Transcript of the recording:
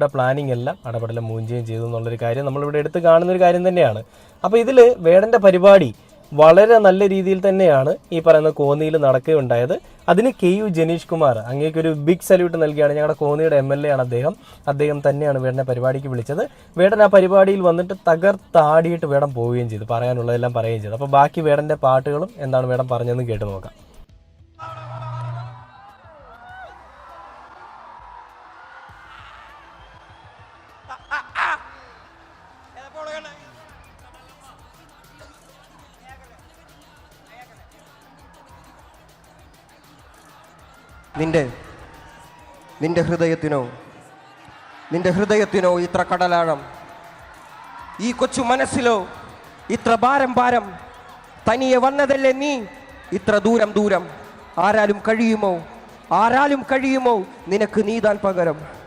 ഇവിടെ പ്ലാനിങ് എല്ലാം അടപടലം മൂഞ്ചുകയും ചെയ്തു എന്നുള്ളൊരു കാര്യം നമ്മളിവിടെ എടുത്ത് കാണുന്ന ഒരു കാര്യം തന്നെയാണ്. അപ്പോൾ ഇതിൽ വേടന്റെ പരിപാടി വളരെ നല്ല രീതിയിൽ തന്നെയാണ് ഈ പറയുന്ന കോന്നിയിൽ നടക്കുകയുണ്ടായത്. അതിന് കെ യു ജനീഷ് കുമാർ അങ്ങേക്കൊരു ബിഗ് സല്യൂട്ട് നൽകിയാണ്. ഞങ്ങളുടെ കോന്നിയുടെ എം എൽ എ ആണ് അദ്ദേഹം. അദ്ദേഹം തന്നെയാണ് വേടനെ പരിപാടിക്ക് വിളിച്ചത്. വേടൻ ആ പരിപാടിയിൽ വന്നിട്ട് തകർത്താടിയിട്ട് വേടം പോവുകയും ചെയ്തു പറയാനുള്ളതെല്ലാം പറയുകയും ചെയ്തു. അപ്പോൾ ബാക്കി വേടന്റെ പാട്ടുകളും എന്താണ് വേടം പറഞ്ഞതെന്ന് കേട്ട് നോക്കാം. നിന്റെ നിന്റെ ഹൃദയത്തിനോ നിന്റെ ഹൃദയത്തിനോ ഇത്ര കടലാഴം. ഈ കൊച്ചു മനസ്സിലോ ഇത്ര ഭാരം ഭാരം. തനിയെ വന്നതല്ലേ നീ? ഇത്ര ദൂരം ദൂരം. ആരാലും കഴിയുമോ? ആരാലും കഴിയുമോ? നിനക്ക് നീതാൻ പകരം.